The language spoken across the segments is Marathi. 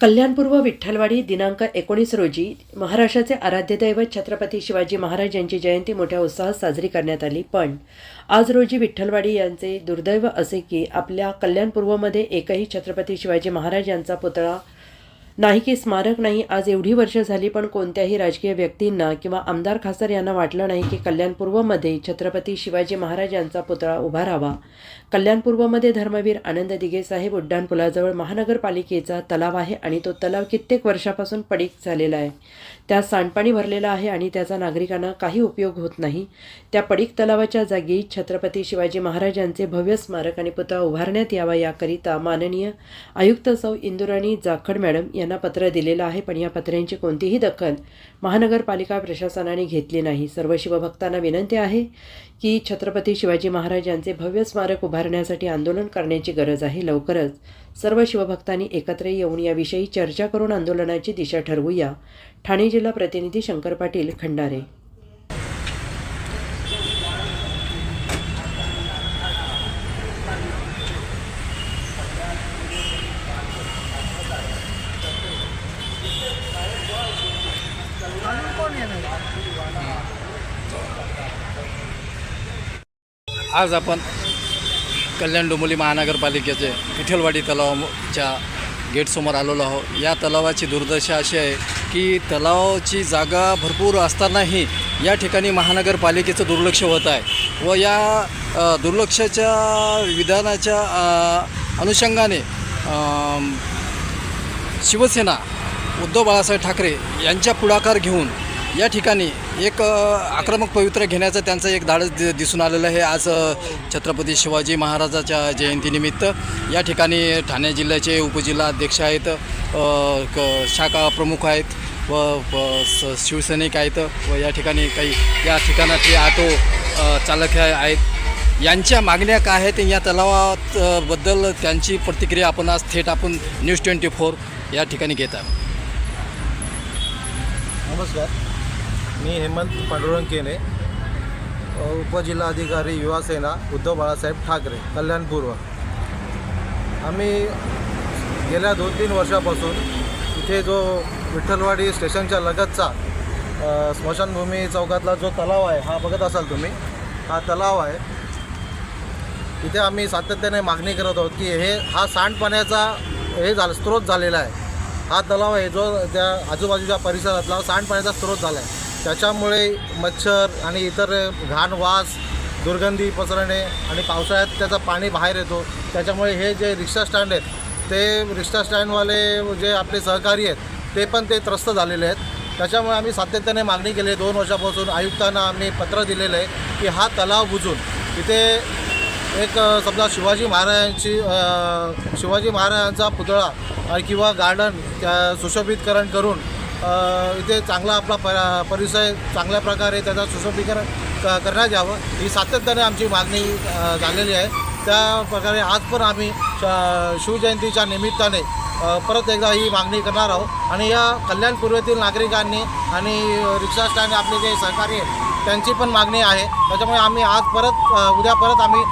कल्याणपूर्व विठ्ठलवाडी दिनांक एकोणीस रोजी महाराष्ट्राचे आराध्यदैवत छत्रपती शिवाजी महाराज यांची जयंती मोठ्या उत्साहात साजरी करण्यात आली. पण आज रोजी विठ्ठलवाडी यांचे दुर्दैव असे की आपल्या कल्याणपूर्वमध्ये एकही छत्रपती शिवाजी महाराज यांचा पुतळा नाही की स्मारक नाही आज एवढी वर्ष झाली पण कोणत्याही राजकीय व्यक्तींना किंवा आमदार खासदार यांना वाटलं नाही की कल्याणपूर्वमध्ये छत्रपती शिवाजी महाराज यांचा पुतळा उभा राहावा. कल्याणपूर्वमध्ये धर्मवीर आनंद दिघे साहेब उड्डाणपुलाजवळ महानगरपालिकेचा तलाव आहे आणि तो तलाव कित्येक वर्षापासून पडीक झालेला आहे. त्यात सांडपाणी भरलेला आहे आणि त्याचा नागरिकांना काही उपयोग होत नाही. त्या पडीक तलावाच्या जागी छत्रपती शिवाजी महाराज यांचे भव्य स्मारक आणि पुतळा उभारण्यात यावा याकरिता माननीय आयुक्त सौ इंदुराणी जाखड मॅडम यांना पत्र दिलेलं आहे पण या पत्र्यांची कोणतीही दखल महानगरपालिका प्रशासनाने घेतली नाही. सर्व शिवभक्तांना विनंती आहे की छत्रपती शिवाजी महाराज यांचे भव्य स्मारक उभारण्यासाठी आंदोलन करण्याची गरज आहे. लवकरच सर्व शिवभक्तांनी एकत्र येऊन याविषयी चर्चा करून आंदोलनाची दिशा ठरवूया. ठाणे जिल्हा प्रतिनिधी शंकर पाटील खंडारे. आज आपण कल्याण डोंबिवली महानगरपालिकेचे विठ्ठलवाडी तलावाच्या गेटसमोर आलेलो आहोत. या तलावाची दुर्दशा अशी आहे की तलावाची जागा भरपूर असतानाही या ठिकाणी महानगरपालिकेचं दुर्लक्ष होत आहे व या दुर्लक्षाच्या विधानाच्या अनुषंगाने शिवसेना उद्धव बाळासाहेब ठाकरे यांच्या पुढाकार घेऊन या ठिकाणी एक आक्रमक पवित्र घेण्याचं त्यांचं एक धाडस दि दिसून आलेलं आहे. आज छत्रपती शिवाजी महाराजाच्या जयंतीनिमित्त या ठिकाणी ठाणे जिल्ह्याचे उपजिल्हा अध्यक्ष आहेत क शाखा प्रमुख आहेत व स शिवसैनिक आहेत व या ठिकाणी काही या ठिकाणातले ऑटो चालक आहेत. यांच्या मागण्या काय आहेत? या तलावात बद्दल त्यांची प्रतिक्रिया आपण आज थेट आपण न्यूज ट्वेंटी फोर या ठिकाणी घेत आहोत. नमस्कार. मी हेमंत पांडुरंग केने उपजिल्हाधिकारी युवा सेना उद्धव बाळासाहेब ठाकरे कल्याणपूर्व आम्ही गेल्या दोन तीन वर्षापासून इथे जो विठ्ठलवाडी स्टेशनच्या लगतचा स्मशानभूमी चौकातला जो तलाव आहे हा बघत असाल तुम्ही हा तलाव आहे. इथे आम्ही सातत्याने मागणी करत आहोत की हे हा सांडपाण्याचा हे झालं स्रोत झालेला आहे. हा तलाव आहे जो त्या आजूबाजूच्या परिसरातला सांडपाण्याचा स्रोत झाला आहे. त्याच्यामुळे मच्छर आणि इतर घाण वास दुर्गंधी पसरणे आणि पावसाळ्यात त्याचं पाणी बाहेर येतो. त्याच्यामुळे हे जे रिक्षा स्टँड आहेत ते रिक्षा स्टँडवाले जे आपले सहकारी आहेत ते पण ते त्रस्त झालेले आहेत. त्याच्यामुळे आम्ही सातत्याने मागणी केली आहे दोन वर्षापासून आयुक्तांना आम्ही पत्र दिलेलं आहे की हा तलाव बुजून इथे एक समजा शिवाजी महाराजांची शिवाजी महाराजांचा पुतळा किंवा गार्डन त्या सुशोभितकरण करून इथे चांगला आपला प परिसर चांगल्या प्रकारे त्याचा सुशोभीकरण क करण्यात यावं. ही सातत्याने आमची मागणी झालेली आहे. त्या प्रकारे आज पण आम्ही श- शिवजयंतीच्या निमित्ताने परत एकदा ही मागणी करणार आहोत. आणि या कल्याण पूर्वेतील नागरिकांनी आणि रिक्षा स्टँड आपले जे सहकारी आहेत त्यांची पण मागणी आहे. त्याच्यामुळे आम्ही आज परत उद्या परत आम्ही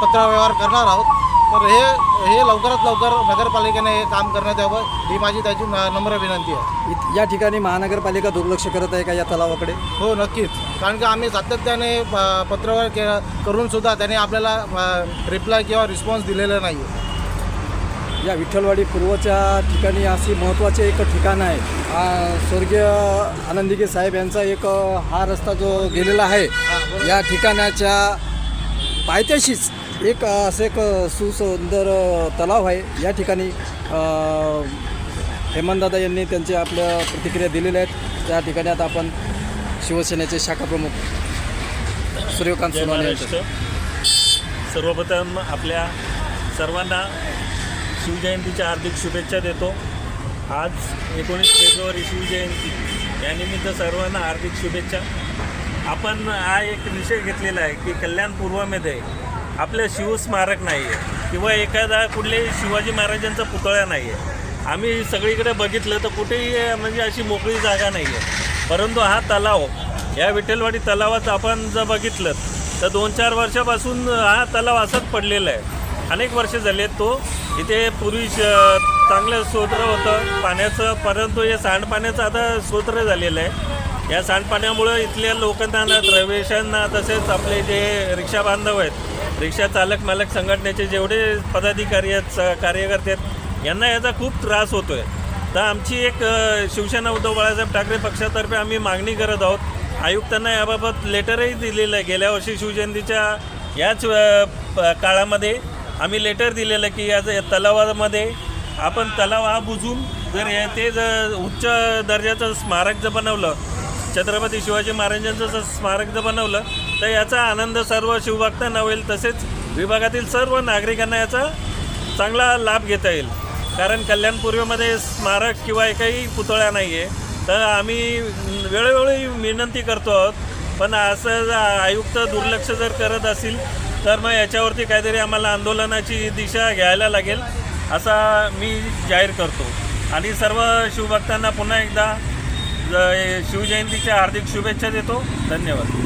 पत्रव्यवहार करणार आहोत. तर हे हे लवकरात लवकर नगरपालिकेने हे काम करण्यात यावं ही माझी त्याची नम्र विनंती आहे. इत- या ठिकाणी महानगरपालिका दुर्लक्ष करत आहे का या तलावाकडे? हो नक्कीच. कारण की आम्ही सातत्याने पत्रव्यवहार के करून सुद्धा त्याने आपल्याला रिप्लाय किंवा रिस्पॉन्स दिलेला नाही आहे या विठ्ठलवाडी पूर्वच्या ठिकाणी अशी महत्त्वाचे एक ठिकाण आहे. आ, स्वर्गीय आनंदिके साहेब यांचा एक अ, हा रस्ता जो गेलेला आहे या ठिकाणाच्या पायथ्याशीच एक असं एक सुसुंदर तलाव आहे. या ठिकाणी हेमंतदादा यांनी त्यांचे आपल्या प्रतिक्रिया दिलेल्या आहेत. त्या ठिकाणी आता आपण शिवसेनेचे शाखा प्रमुख सूर्यकांत महाराष्ट्र. सर्वप्रथम आपल्या सर्वांना शिवजयंतीच्या हार्दिक शुभेच्छा देतो. आज एकोणीस फेब्रुवारी शिवजयंती. यानिमित्त सर्वांना हार्दिक शुभेच्छा. आपण हा एक विषय घेतलेला आहे की कल्याण पूर्वमध्ये आपलं शिवस्मारक नाही आहे किंवा एखादा कुठल्याही शिवाजी महाराजांचा पुतळा नाही आहे आम्ही सगळीकडे बघितलं तर कुठेही म्हणजे अशी मोकळी जागा नाही आहे परंतु हा तलाव या विठ्ठलवाडी तलावात आपण जर बघितलं तर दोन चार वर्षापासून हा तलाव असाच पडलेला आहे. अनेक वर्ष झाले तो. इथे पूर्वी चांगलं स्तोत्र होतं पाण्याचं परंतु हे सांडपाण्याचं आता स्तोत्र झालेलं आहे. या सांडपाण्यामुळं इथल्या लोकांना प्रवेशांना तसेच आपले जे रिक्षा बांधव आहेत रिक्षा चालक मालक संघटनेचे जेवढे पदाधिकारी आहेत स- कार्यकर्ते आहेत यांना याचा खूप त्रास होतो आहे तर आमची एक शिवसेना उद्धव बाळासाहेब ठाकरे पक्षातर्फे आम्ही मागणी करत आहोत. आयुक्तांना याबाबत लेटरही दिलेलं आहे. गेल्या वर्षी शिवजयंतीच्या याच प- काळामध्ये आम्ही लेटर दिलेलं की या तलावामध्ये आपण तलाव हा बुजून जर हे- ते जर उच्च दर्जाचं स्मारक जर बनवलं छत्रपती शिवाजी महाराजांचं जर स्मारक जर बनवलं तर याचा आनंद सर्व शिवभक्तांना होईल तसेच विभागातील सर्व नागरिकांना याचा चांगला लाभ घेता येईल. कारण कल्याणपूर्वेमध्ये स्मारक किंवा एकही पुतळा नाही आहे तर आम्ही वेळोवेळी विनंती करतो आहोत पण असं जर आयुक्त दुर्लक्ष जर करत असतील तर मग याच्यावरती काहीतरी आम्हाला आंदोलनाची दिशा घ्यायला लागेल असा मी जाहीर करतो. आणि सर्व शिवभक्तांना पुन्हा एकदा शिवजयंतीच्या हार्दिक शुभेच्छा देतो. धन्यवाद.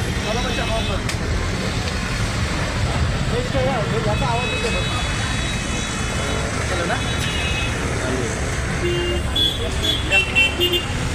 Kalau macam apa? Besok ya, biasa awak tu kan? Kalau nak? Yeah.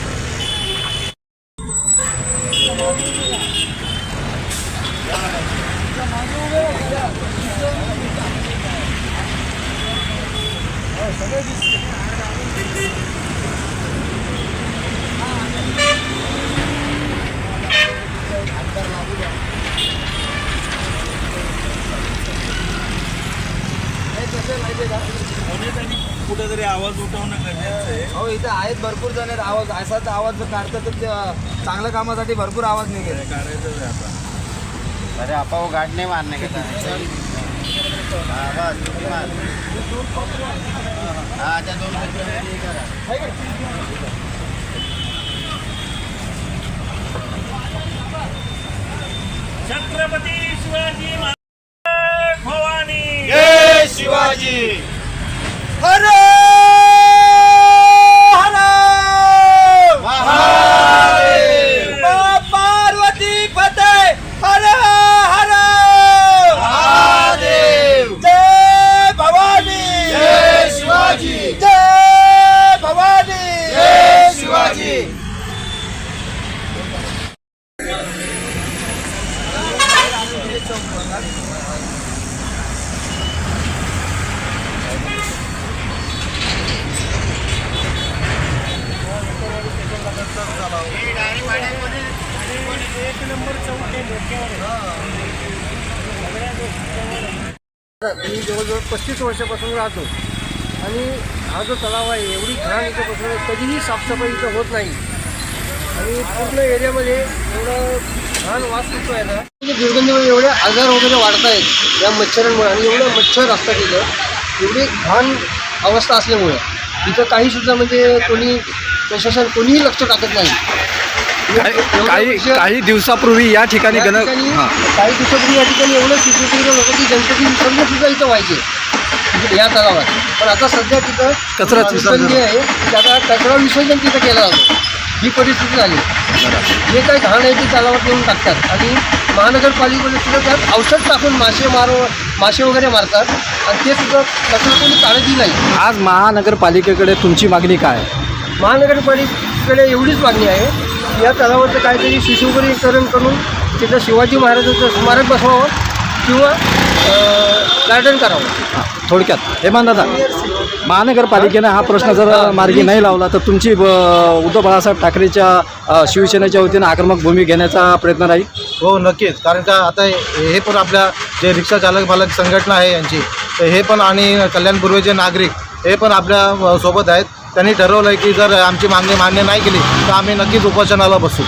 कुठेतरी आवाज उठवणं गरजेचं आहे. हो इथे आहेत भरपूर जण. आहेत आवाज असाच आवाज जर काढतात तर ते, चांगल्या कामासाठी भरपूर आवाज निघेल. काढायचं आहे आता. अरे आपा वो गार्ड नहीं मारने के था हाँ बस छुट्टी मार. हाँ अच्छा दोन मिनिटं हे करा. छत्रपती शिवाजी महाराज ಶಿವಾಜಿ ಹರ ಹರ ಪಾರ್ವತಿ ಪದ मी जवळजवळ पस्तीस वर्षापासून राहतो. आणि हा जो तलाव आहे एवढी घाण इथं पसरून कधीही साफसफाई इथं होत नाही. आणि पूर्ण एरियामध्ये एवढं घाण वास सुटतो आहे ना. दुर्गंधीमुळे एवढे आजार वगैरे वाढत आहेत या मच्छरांमुळे आणि एवढं मच्छर असतात इथं. एवढी घाण अवस्था असल्यामुळे. इथं काहीसुद्धा म्हणजे कोणी प्रशासन कोणीही लक्ष टाकत नाही. काही काही दिवसापूर्वी या ठिकाणी गण हां. काही दिवसापूर्वी या ठिकाणी एवढं सीसीटीव्ही होतं की गणपती विसर्जन सुद्धा इथं व्हायचे. तिथे या तलावात. पण आता सध्या तिथं कचरा विसर्जन जे आहे ते आता कचरा विसर्जन तिथं केलं जातं. ही परिस्थिती झाली. जे काही घाण आहे ते तलावात येऊन टाकतात. आणि महानगरपालिकेने सुद्धा त्यात औषध टाकून मासे मार मासे वगैरे मारतात. आणि ते सुद्धा कचरा कोणी काळजी नाही. आज महानगरपालिकेकडे तुमची मागणी काय? आहे? महानगरपालिकेकडे एवढीच मागणी आहे. या तलावाचं काहीतरी शिशुकरीकरण करून तिथं शिवाजी महाराजांचं स्मारक बसवावं किंवा गार्डन करावं. हां, थोडक्यात. हेमान दादा महानगरपालिकेनं हा प्रश्न जर मार्गी नाही लावला तर तुमची ब- उद्धव बाळासाहेब ठाकरेच्या शिवसेनेच्या वतीनं आक्रमक भूमिका घेण्याचा प्रयत्न राहील? हो नक्कीच. कारण का आता हे हे पण आपल्या जे रिक्षा चालक मालक संघटना आहे यांची तर हे पण आणि कल्याण पूर्वेचे नागरिक हे पण आपल्यासोबत आहेत. त्यांनी ठरवलं आहे की जर आमची मागणी मान्य नाही केली तर आम्ही नक्कीच उपोषणाला बसू.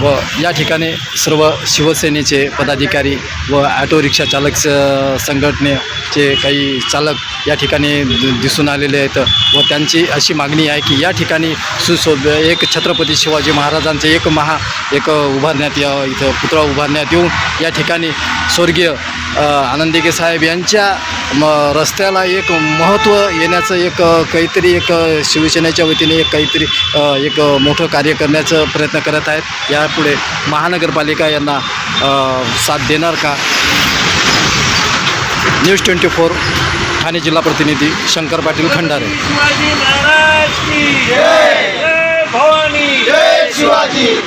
व या ठिकाणी सर्व शिवसेनेचे पदाधिकारी व ॲटो रिक्षा चालक स- संघटनेचे काही चालक या ठिकाणी दिसून आलेले आहेत व त्यांची अशी मागणी आहे की या ठिकाणी सुशोभ एक छत्रपती शिवाजी महाराजांचे एक महा एक उभारण्यात या इथं पुतळा उभारण्यात येऊन या ठिकाणी स्वर्गीय आनंदिके साहेब यांच्या म रस्त्याला एक महत्त्व येण्याचं एक काहीतरी एक शिवसेनेच्या वतीने एक काहीतरी एक मोठं कार्य करण्याचं प्रयत्न करत आहेत. यापुढे महानगरपालिका यांना साथ देणार का? न्यूज ट्वेंटी फोर ठाणे जिल्हा प्रतिनिधी शंकर पाटील खंडारे. शिवाजी महाराज की जय. जय भवानी. शिवाजी.